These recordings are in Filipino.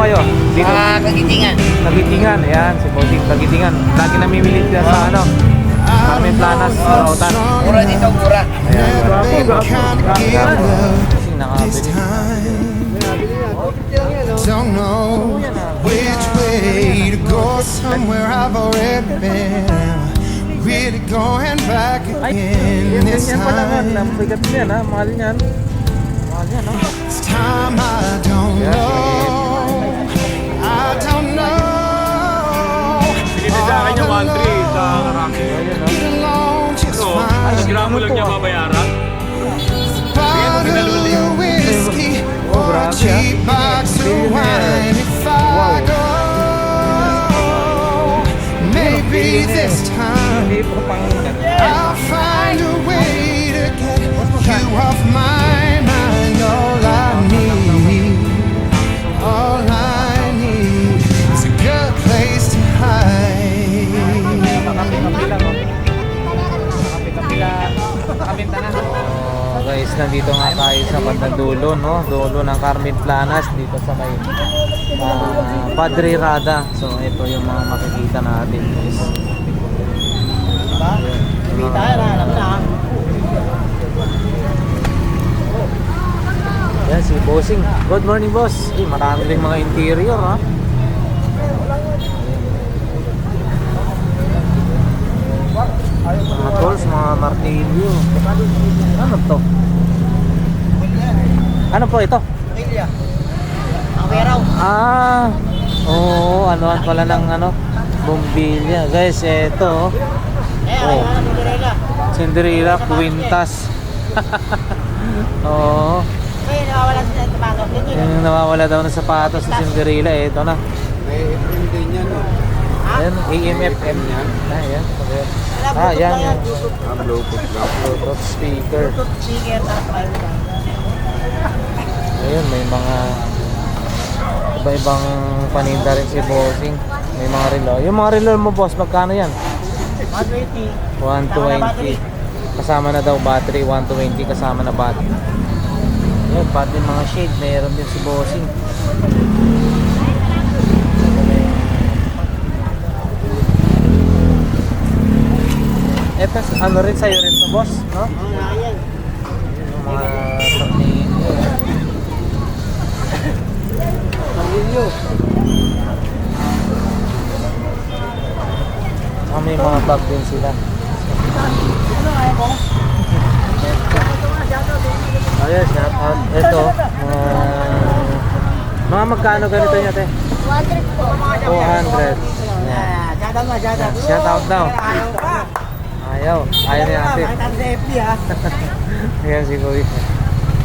kayo? Dito. Sa kagitingan. Kagitingan, ayan, si Bossing Kagitingan. Lagi namimilit dyan sa ano, Carmen Planas, Rautan. Mura dito, mura. Ayan. Bossing nakabili. Don't know which way to go. Somewhere I've already been. Really going back again this time. This time I don't know. This time. I'll find a way to get you off my mind. All I need, all I need is a good place to hide. Oh. Guys, nandito nga tayo sa bandang dulo, no? Dulo ng Carmen Planas dito sa may ah, Padre Rada. So, ito yung mga makikita natin, guys. Kumita ka na, alam na. Yan, si Bossing. Good morning, boss. Eh, marami rin mga interior, ha? Mga tools, mga martilyo. Ano to? Ano po ito? Ang peraw. Ah, oo, ano pala ng ano, bombilya. Guys, Eh, Oh. Oh. ang Cinderella? Quintas. oo, Eh, nawawala sila sa bago. Dito yun. yung nawawala daw ng sapatos sa Cinderella, eh, ito na. Ayan, AMFM yan. Ah, yan. Alam, Ah, Bluetooth yan, lang yan. Bluetooth. Bluetooth speaker. Bluetooth speaker, ayun lang. Ayun, may mga iba-ibang paninda rin si Bossing. May mga relo. Yung mga relo mo, boss, magkano yan? 120. 120. Kasama na daw battery, 120 kasama na battery. Yan, pati mga shade, mayroon din si Bossing. Eto, ano rin sa'yo rin to, boss, no? Mga tornilyo. Tornilyo. May mga bag din sila. Ayan, shout out. Ito, uh, mga magkano ganito niya, te? 200 Yan. Ah, Shout out mo, shout out. Daw. Ayaw. Ayaw. Ni ate. Ayan si Kuya.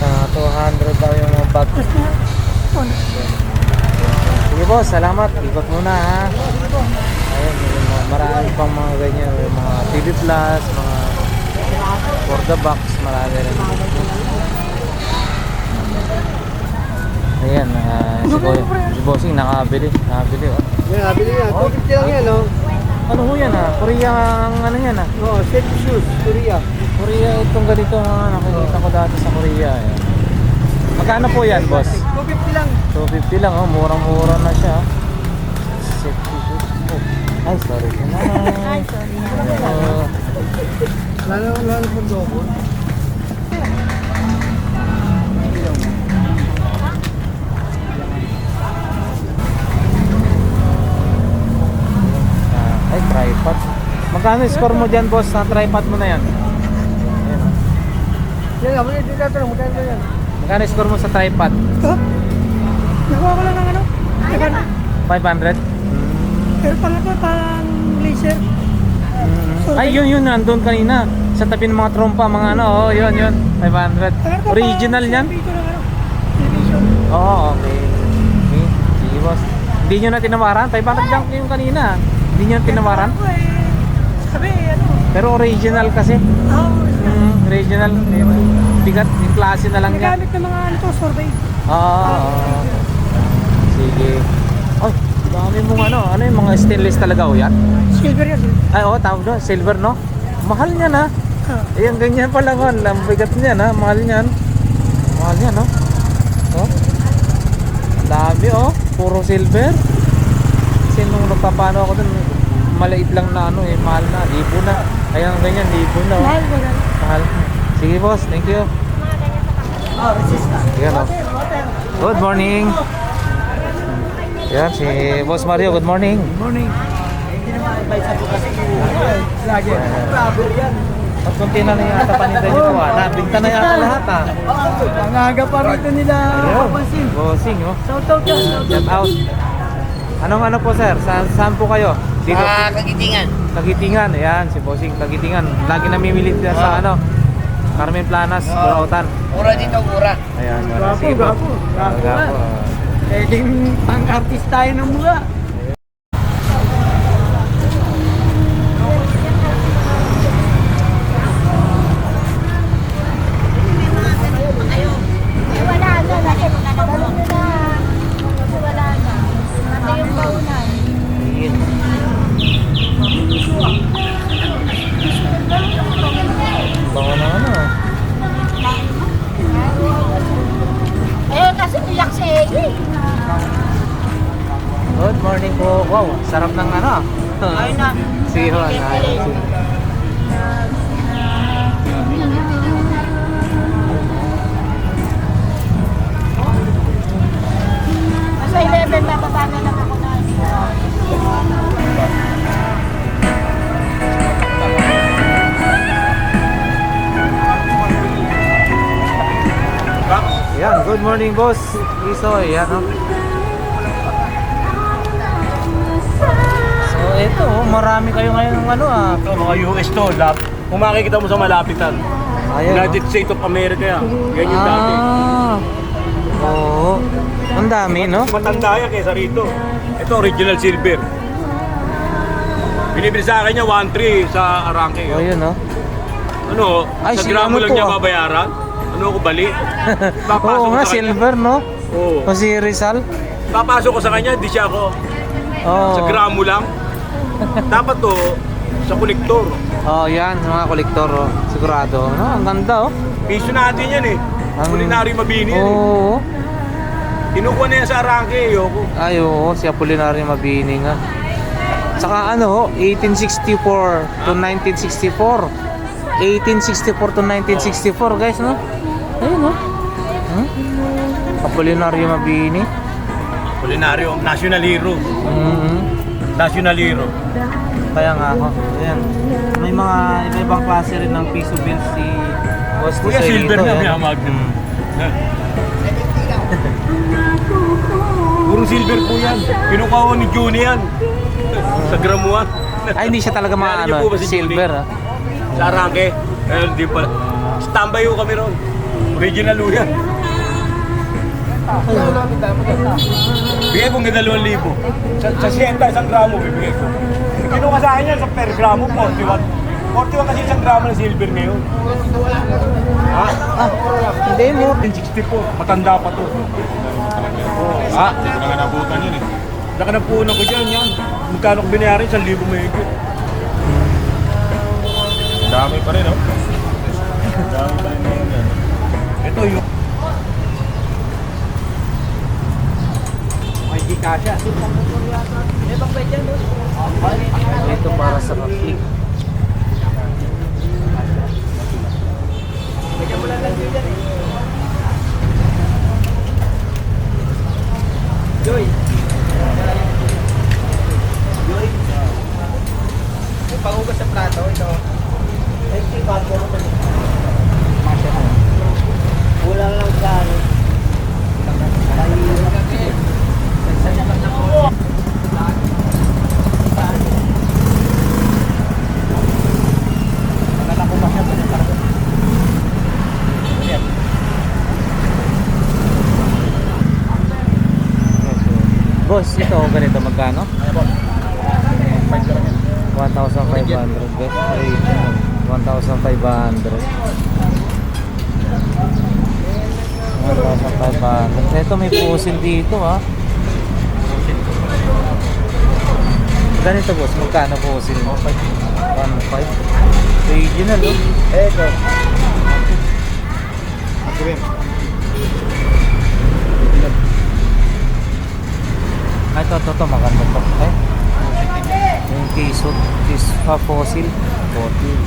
Ah, 200 daw yung mga bag. Sige boss, salamat. Ikot muna ha. Ayun, marami pang mga ganyan. May mga TV Plus, mga for the box, marami rin. Ayan, ah, si Kuya. Si Bossing nakabili. Nakabili oh. Yan, nabili yan. 250 lang yan, no? Ano ho yan ah? Korea ang ano yan ah? Oo, safety shoes, Korea. Korea itong ganito mga nakikita ko dati sa Korea eh. Magkano po yan, boss? 250 lang. 250 lang oh, murang-mura na siya. Ay, sorry. Ay, sorry. Uh, Lalo, lalo po dobo. ay, tripod. Magkano yung score mo dyan, boss, na tripod mo na yan? Yan nga, muli dito natin, magkano yan? Magkano yung score mo sa tripod? Nakuha ko lang ng ano? Teka, 500? Pero pala ko parang laser. Ay, yun, yun, nandun kanina. Sa tabi ng mga trompa, mga ano, oh, yun, yun. 500. Original yan? Ano? Oo, okay. Okay, sige boss. Hindi nyo na tinawaran? 500 lang yung kanina. Hindi nyo na tinawaran? Eh, sabi ano? Pero original kasi. Oh, Mm, original. Bigat, yung klase na lang niya. nagamit ng mga ano to, survey. Oo, oo. Sige. Oh, dami mong ano, ano yung mga stainless talaga o yan? Silver yan. Ay, oo, tawag doon, silver no? Mahal niyan ha. Ah, Ayan, ganyan pala ko. Ang bigat niyan ha, mahal niyan. Mahal niyan no? Oh. Dami oh. Puro silver. Kasi nung nagpapano ako dun, maliit lang na ano eh, mahal na, libo na. Kaya ang ganyan, libo na. oh. Mahal ba yan? Mahal. Sige boss, thank you. Oh, resist na. Yan oh. Good morning. Yan, si Boss Mario, good morning. Morning. Hindi naman advice ako kasi. Lagi. Grabe yan. At kunti na na yata paninda nyo po ah. Nabinta na yata lahat ah. Ang aga pa rito nila papansin. Bossing oh. Shout out yan. Shout out. Anong ano po sir? Sa, saan po kayo? Dito? Ah, kagitingan. Tagitingan. Ayan, si Bossing Tagitingan. Lagi namimili dito sa ano? Carmen Planas, Burautan. Mura dito, mura. Ayan. Gapo, Sige po. gapo. Gapo Di pang-artist tayo ng mura. Eh, wala na. Nasa balon na na. Kasi wala na. Nasa yung baunan. Bango na ano. ah. Eh, kasi iyak si Egi. Good morning po. Wow, sarap ng ano. Ay na. Ayun. sige. Nasa 11 na baba na lang ako na. Yan, good morning boss. Isoy, yan oh. Oh, marami kayo ngayon ng ano ah. Ito, mga US to. Lap. Kung makikita mo sa malapitan. Ayun. United States of America yan. Yan yung dati. Ah. Oo. Ang dami, no? Matanda yan kaysa rito. Ito, original silver. Binibili sa akin niya 1.3 sa Arangke. Oh, yun, no? Ano, Ay, sa gramo ano lang niya ah? babayaran. Ano ko bali? Papasok Oo ko nga, sa kanya. silver, no? Oo. O si Rizal? Papasok ko sa kanya, di siya ako. Oo. Sa gramo lang. Dapat to, sa kolektor. Oh, yan, mga kolektor, oh. Sigurado. No, ang ganda, oh. Piso natin yan eh. Ang- Kulinary mabini yan eh. Oo. Kinukuha na yan sa Arangke, ayoko. Ay, oo, si Apolinario Mabini nga. Saka ano, 1864 to 1964. 1864 to 1964, guys, no? Ayun, no? Hmm? Apolinario Mabini. Kulinaryo, national hero. Mhm. National hero. Kaya nga ako. Ayan. May mga iba-ibang klase rin ng piso bills si Boss Kuya, silver na, may hamag. Puro silver po yan. Kinukuha ni Juni yan. Sa gramuan. Ay, hindi siya talaga mga ano, si silver, Julie? ah. Sa Arangke. Eh, di pala. Standby ko kami ron. Original po yan. Bigay ko ng dalawang libo. Sa, sa siyenta, isang gramo, bibigay ko. Kinuha sa akin yan sa per gramo, 41. 41 kasi isang gramo ng silver ngayon. Ha? Ah, hindi mo. 64. Matanda pa to. Ha? Hindi ka nabutan yun eh. Laka ng puno ko dyan, yan. Magkano ko binayarin? 1,000 libo may higit. Dami pa rin, oh. Dami pa rin ngayon yan. Ito yung... Ay, di kasha. Ito para sa eh. Joy. Joy. May pangugas sa plato, ito. Ay, si Bago mo pa Masya mo. Kulang lang sa ano. Boss, ito ganito magkano? 1,500 guys. Ay, 1,500. 1,500. Ito may pusil dito ah. Ganito boss, magkano pusil mo? 1,500. Original oh. Ito. Ay, ito, ito, ito, maganda to. Eh, yung kiso, kiso, ah, fossil. Fossil.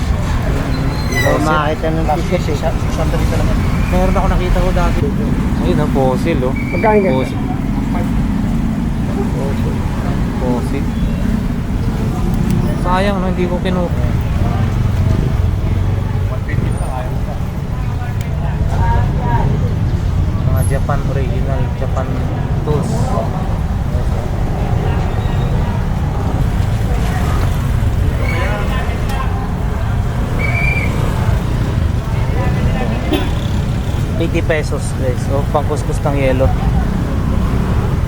Kung makakita ng t-shirt, eh, sa- sandali ka lang. Meron ako nakita ko dati. Ayun, ang fossil, oh. Magkano? Fossil. Fossil. Fossil. Sayang, no, hindi ko kinuha. Mga Japan original, Japan tools. $80 pesos guys. O, pangkuskus ng yelo.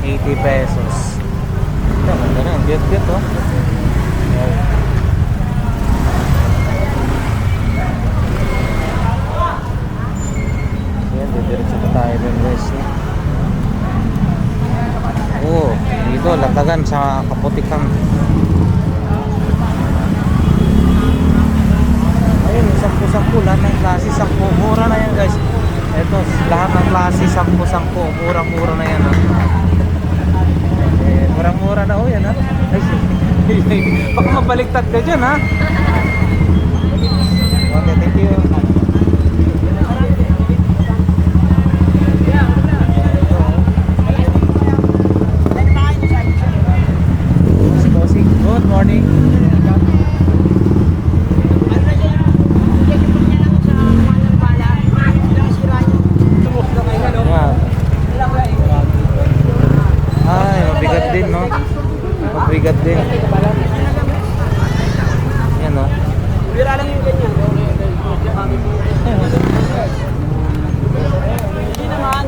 80 pesos. Ito, ganda na. Ang cute-cute, oh. Wow. Ayan, didiretso pa tayo dun guys. Oo, dito, latagan sa kaputikang. Ayun, sampu-sampu, lahat ng klase, sampu. Mura na yan guys. Ito, lahat ng klase, sampu-sampu. Murang-mura na yan. Oh. Eh, murang-mura na oh yan ha. Ay, Baka mabaliktad ka dyan ha. Okay, thank you. Si Bossing, Good morning. Yan. Ay, mabigat din, no? Mabigat din. Yan, no? Bira lang yung ganyan. Hindi naman.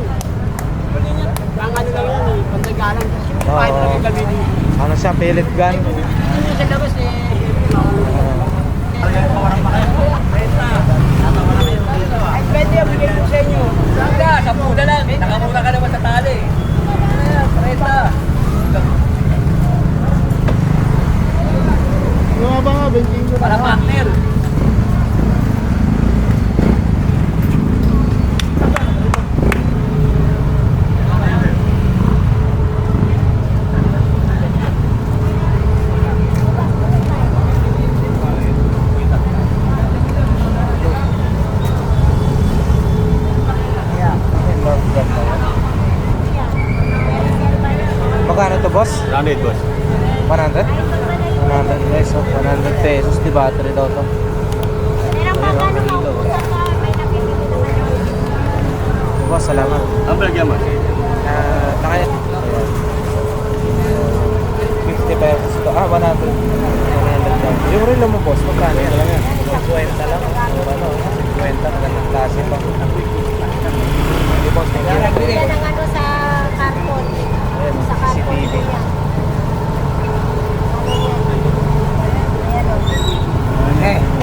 Ang ano lang yun eh, pantagalan. Oo. Kahit lang yung gamitin. Ano siya, pellet gun? Yung sa labas eh, ay pwede yung bigay ko sa inyo. Saka, sa pula lang. Nakamura ka naman sa tali. Ayan, Preta. Yung ba nga, benching ko Para partner. Love gun na yan. Magkano to, boss? Branded, boss. 100? 100 guys, oh. 100 pesos di battery daw to. Meron pa ka nung maubusan ka, may napipili naman yung Boss, salamat. Ang balagyan mo? Ah, nakaya. 50 pesos to. Ah, 100. 100 lang. Yung relo mo, boss, magkano yan? 50 lang. O ano, 50 magandang klase pa. Sige, boss, thank you. Bigyan ng ano sa carbon. Sa carbon. CCTV. Ayan.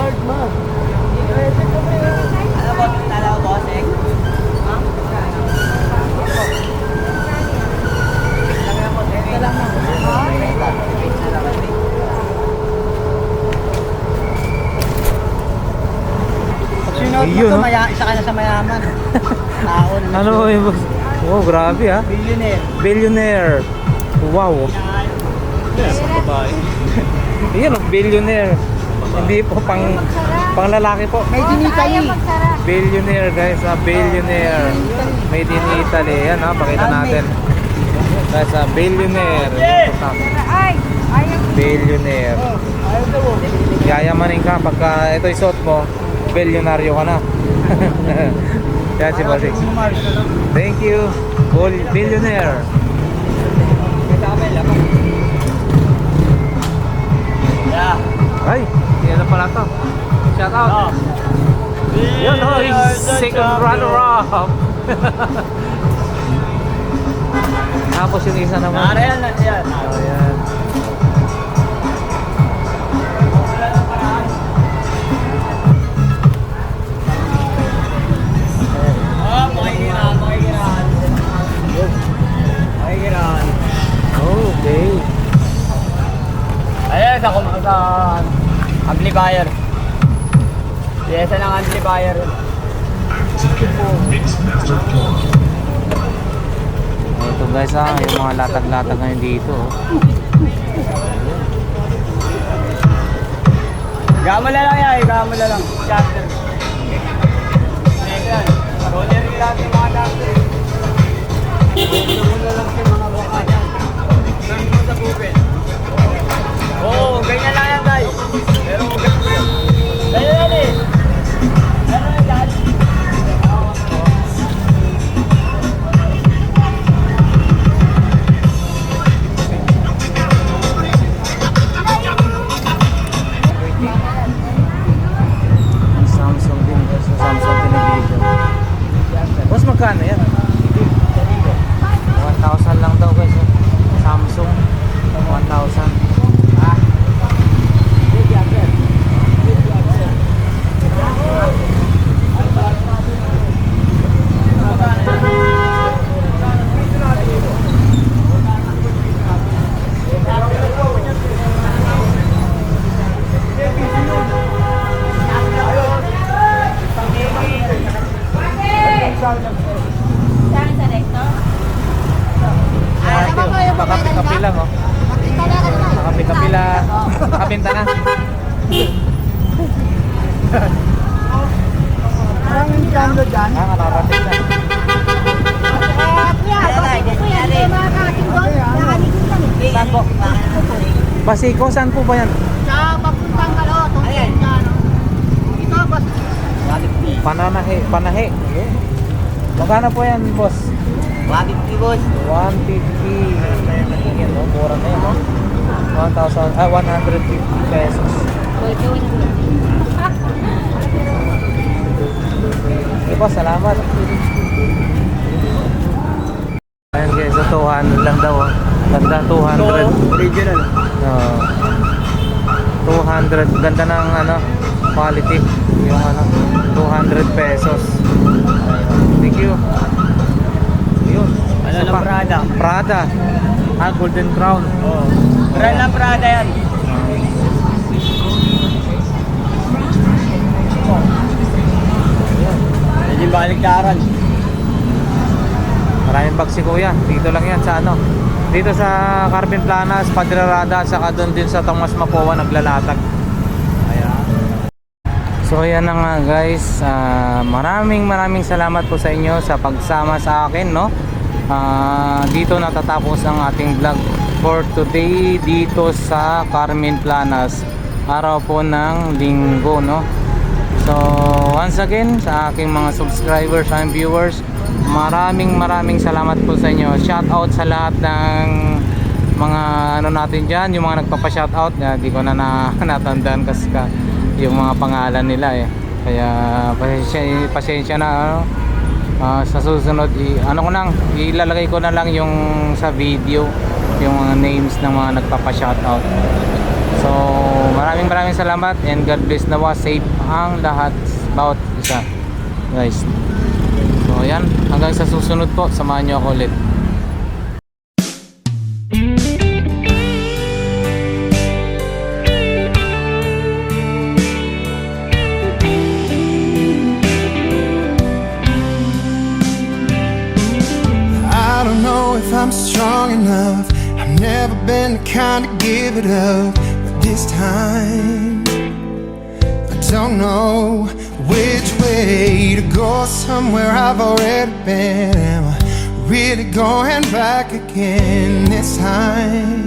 Ayan o. Okay. Ano ba, tala ko, boss, eh? Sinod mo Yun, to, no? maya, isa ka na sa mayaman. Taon. Ano ba yung boss? Wow, grabe ah. Billionaire. Billionaire. Wow. Yan, oh, billionaire. Hindi po pang pang lalaki po. May dinita Ayaw yun. magsara. Billionaire guys, ah, billionaire. Made in Italy. Yan ha, pakita natin. Guys, ah, billionaire. Ay! Billionaire. Oh. Yayamanin ka pagka ito isuot mo, bilyonaryo ka na. Yan si Bossing. Thank you. Billionaire. Ay, yan na pala to. Shout out. Yun ho, is second runner up. Tapos yung isa naman. Narayan na yan. Oh, yan. Oh, makikiran, amplifier. Piyesa ng amplifier. Ito guys ah, yung mga latag-latag ngayon dito. oh. Gamo na lang yan, gamo na lang. Chapter. Yan. Roller rin lang yung mga. Muna lang yung mga baka yan. Saan mo sa? Oo, ganyan lang Basiko, saan po ba yan? Sa papuntang kalo, tungkol ka, no? Ito, bas. Pananahe, panahe. Magkano po yan, boss? 150 boss. 150. Yan, no? Mura na yan, no? 1,000, ah, 150 pesos. Okay po, salamat. Ayan guys, so 200 lang daw. oh. Ganda, 200. original. Oo. 200 ganda ng ano quality yung ano 200 pesos thank you yun Ano Isa lang. Prada? Prada ah Golden Crown Oo. Brand ng Prada yan. Hindi baliktaran. maraming bag si kuya dito lang yan sa ano dito sa Carmen Planas Padre saka doon din sa Tomas Mapua naglalatag ayan So ayan na nga guys, Ah, maraming maraming salamat po sa inyo sa pagsama sa akin no. Ah, dito natatapos ang ating vlog for today dito sa Carmen Planas. Araw po ng linggo no. So once again sa aking mga subscribers and viewers, maraming maraming salamat po sa inyo. Shout out sa lahat ng mga ano natin diyan, yung mga nagpapa-shout out, di ko na, na natandaan kasi ka, yung mga pangalan nila eh. Kaya pasensya, pasensya na ano. Ah, sa susunod i, ano ko nang ilalagay ko na lang yung sa video yung mga names ng mga nagpapa-shoutout. So, maraming maraming salamat and God bless nawa safe ang lahat bawat isa. Guys. So, ayan, hanggang sa susunod po, samahan niyo ako ulit. I don't know if I'm strong enough. I've never been the kind to give it up. But this time, I don't know which way to go. Somewhere I've already been. Am I really going back again this time?